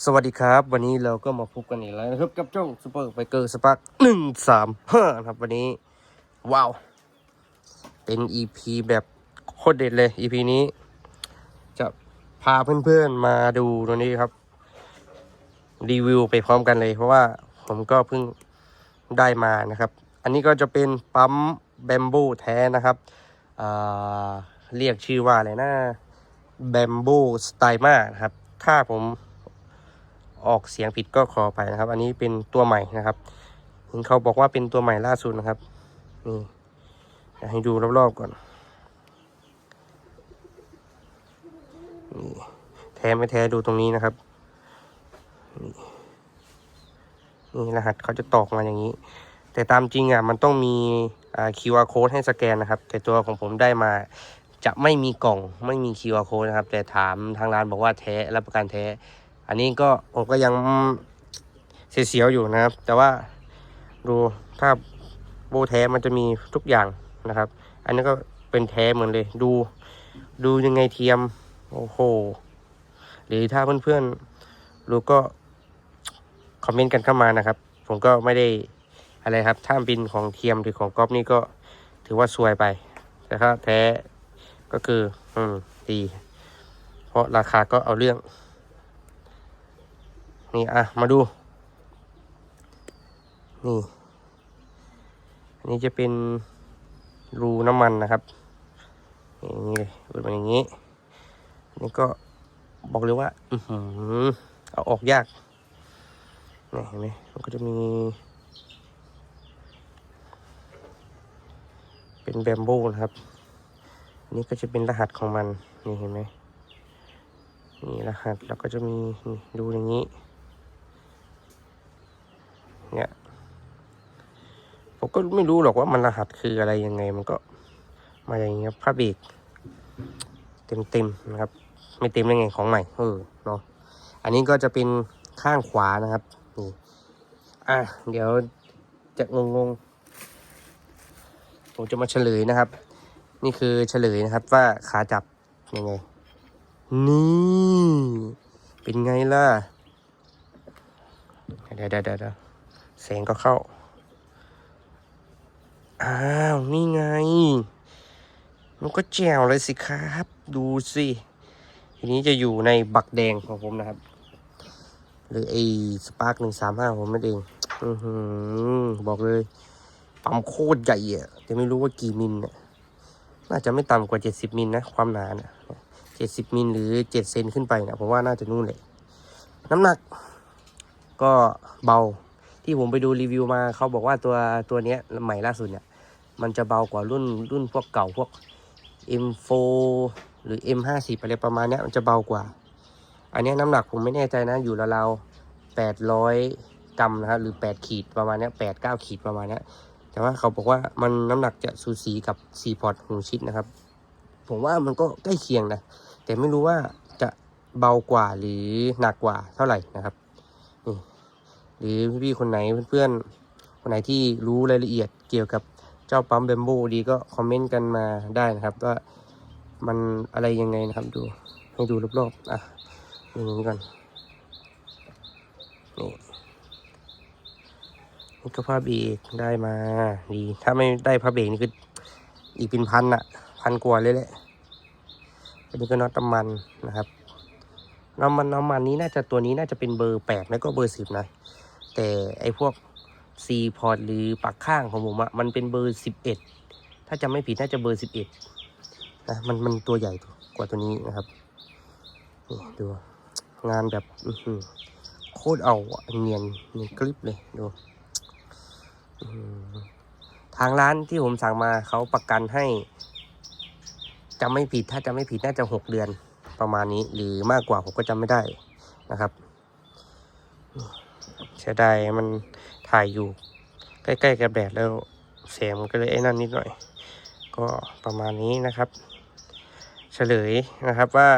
สวัสดีครับ วันนี้เราก็มาพบกันอีกแล้วนะครับ กับช่องซูเปอร์ไบเกอร์สปาร์คหนึ่งสามห้าครับวันนี้ ว้าว เป็น EP แบบโคตรเด็ดเลย EP นี้ จะพาเพื่อนๆมาดูตัวนี้ครับ รีวิวไปพร้อมกันเลย เพราะว่าผมก็เพิ่งได้มานะครับ อันนี้ก็จะเป็นปั๊มแบมบูแท้นะครับเรียกชื่อว่าอะไรนะแบมบูสไตล์มาครับ ถ้าผม ออกเสียงผิดก็ขอไปนะครับ อันนี้เป็นตัวใหม่นะครับเห็นเขาบอกว่าเป็นตัวใหม่ล่าสุดนะครับนี่ให้ดูรอบๆก่อนนี่แท้ไม่แท้ดูตรงนี้นะครับนี่นี่รหัสเขาจะตอกมาอย่างนี้ แต่ตามจริงอะมันต้องมีอ่า QR code ให้สแกนนะครับ แต่ตัวของผมได้มาจะไม่มีกล่องไม่มี QR code นะครับ แต่ถามทางร้านบอกว่าแท้รับประกันแท้ อันนี้ก็ผมก็ยังเสียวๆอยู่นะครับ แต่ว่าดูถ้าโบแท้มันจะมีทุกอย่างนะครับ อันนี้ก็เป็นแท้เหมือนเลย ดู ดูยังไงเทียม โอ้โห หรือถ้าเพื่อนๆรู้ก็คอมเมนต์กันเข้ามานะครับ ผมก็ไม่ได้อะไรครับ ถ้าเป็นของเทียมหรือของก๊อฟนี่ก็ถือว่าซวยไป แต่ถ้าแท้ก็คือ อืม ดี เพราะราคาก็เอาเรื่อง นี่อะ มาดู นี่อันนี้จะเป็นรูน้ำมันนะครับอย่างนี้เลยเปิดมาอย่างนี้นี่ก็บอกเลยว่าอือหือเอาออกยากนี่เห็นไหมมันก็จะมี เป็นแบมโบนะครับนนี้ก็จะเป็นรหัสของมัน นี่เห็นไหมนี่รหัสแล้วก็จะมีดูอย่างนี้ เนี่ยผมก็ไม่รู้หรอกว่ามันรหัสคืออะไรยังไง มันก็มาอย่างเงี้ยผ้าเบรกเต็มเต็มนะครับ ไม่เต็มได้ไงของใหม่เออเนาะอันนี้ก็จะเป็นข้างขวานะครับนี่อะเดี๋ยวจะงงๆผมจะมาเฉลยนะครับ นี่คือเฉลยนะครับว่าขาจับยังไง นี่ เป็นไงล่ะเดี๋ยวเดี๋ยวเดี๋ยว แสงก็เข้า อ้าว นี่ไง มันก็แจ๋วเลยสิครับ ดูสิ ทีนี้จะอยู่ในบักแดงของผมนะครับ หรือไอ้สปาร์กหนึ่งสามห้าผมนั่นเอง อือหือ บอกเลย ปั๊มโคตรใหญ่อะแต่ไม่รู้ว่ากี่มิลเนี่ยน่าจะไม่ต่ำกว่าเจ็ดสิบมิลนะ ความหนาเนี่ยเจ็ดสิบมิลหรือเจ็ดเซนขึ้นไปนะผมว่าน่าจะนู่นเลย น้ำหนักก็เบา ที่ผมไปดูรีวิวมาเขาบอกว่าตัวตัวเนี้ยใหม่ล่าสุดเนี่ย มันจะเบากว่ารุ่นรุ่นพวกเก่าพวก M4 หรือ M50 อะไรประมาณเนี้ยมันจะเบากว่า อันนี้น้ำหนักผมไม่แน่ใจนะ อยู่ราวๆ800 กรัมนะครับหรือ 8 ขีดประมาณเนี้ย8 9 ขีดประมาณเนี้ยแต่ว่าเขาบอกว่ามันน้ำหนักจะสูสีกับ4พอร์ตหูชิดนะครับ ผมว่ามันก็ใกล้เคียงนะ แต่ไม่รู้ว่าจะเบากว่าหรือหนักกว่าเท่าไหร่นะครับ หรือพี่ๆคนไหนเพื่อนๆ คนไหนที่รู้รายละเอียดเกี่ยวกับเจ้าปั๊มเบมโบดีก็คอมเมนต์กันมาได้นะครับว่ามันอะไรยังไงนะครับดูให้ดูรอบๆอะอย่างนี้ก่อนนี่นี่ก็ผ้าเบรกได้มาดีถ้าไม่ได้ผ้าเบรกนี่คืออีกเป็นพันอะพันกว่าเลยแหละอันนี้ก็น็อตน้ำมันนะครับน้ำมันน้ำมันนี้น่าจะตัวนี้น่าจะเป็นเบอร์แปดแล้วก็เบอร์สิบนะ แต่ไอพวก C พอร์ตหรือปากข้างของผมอะมันเป็นเบอร์สิบเอ็ดถ้าจำไม่ผิดน่าจะเบอร์สิบเอ็ดนะมันมันตัวใหญ่กว่าตัวนี้นะครับนี่ดูงานแบบโคตรเอาเนียนเนียนกริบเลยดูทางร้านที่ผมสั่งมาเขาประกันให้จำไม่ผิดถ้าจำไม่ผิดน่าจะหกเดือนประมาณนี้ หรือมากกว่าผมก็จำไม่ได้นะครับ เสียดายมันถ่ายอยู่ ใกล้ๆกับแดดแล้วเสียงมันก็เลยไอ้นั่นนิดหน่อย ก็ประมาณนี้นะครับ เฉลยนะครับว่า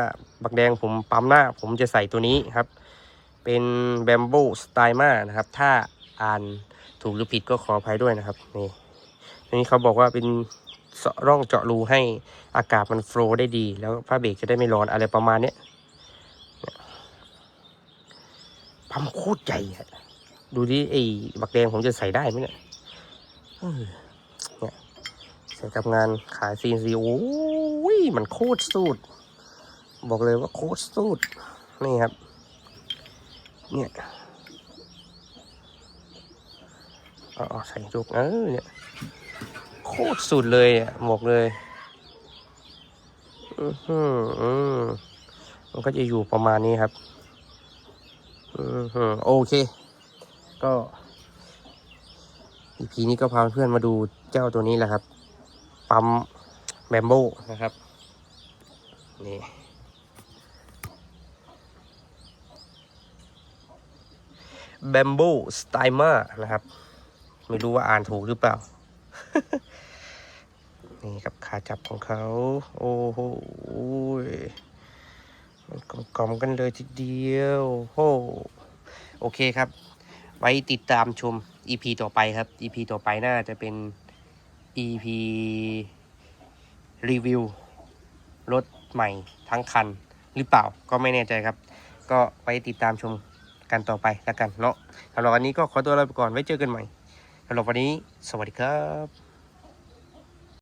บักแดงผมปั๊มหน้า ผมจะใส่ตัวนี้ครับ เป็นแบมโบสไตล์มานะครับ ถ้าอ่านถูกหรือผิดก็ขออภัยด้วยนะครับนี่อันนี้เขาบอกว่าเป็นเสาะร่องเจาะรูให้อากาศมันโฟลว์ได้ดี แล้วผ้าเบรกจะได้ไม่ร้อนอะไรประมาณเนี้ยปั๊มโคตรใหญ่ ดูดิไอ้บักแดงผมจะใส่ได้ไหมเนี่ยเนี่ยใส่กับงานขายซีนซีโอ้ยมันโคตรสุดบอกเลยว่าโคตรสุดนี่ครับ เนี่ยเอ๋อาใส่จุกเออเนี่ยโคตรสุดเลยอะบอกเลยอือหือมันก็จะอยู่ประมาณนี้ครับ อือหือโอเค ก็อีพีนี้ก็พาเพื่อนมาดูเจ้าตัวนี้แหละครับ ปั๊มแบมโบนะครับ นี่ แบมโบสไตมานะครับ ไม่รู้ว่าอ่านถูกหรือเปล่า นี่ครับขาจับของเขา โอ้โหมันกลมๆกันเลยทีเดียวโอ้โอเคครับ ไว้ติดตามชม EP ต่อไปครับ EP ต่อไปน่าจะเป็น EP รีวิวรถใหม่ทั้งคันหรือเปล่าก็ไม่แน่ใจครับ ก็ไปติดตามชมกันต่อไปแล้วกันเนาะสำหรับวันนี้ก็ขอตัวลาไปก่อนไว้เจอกันใหม่สำหรับวันนี้ สวัสดีครับ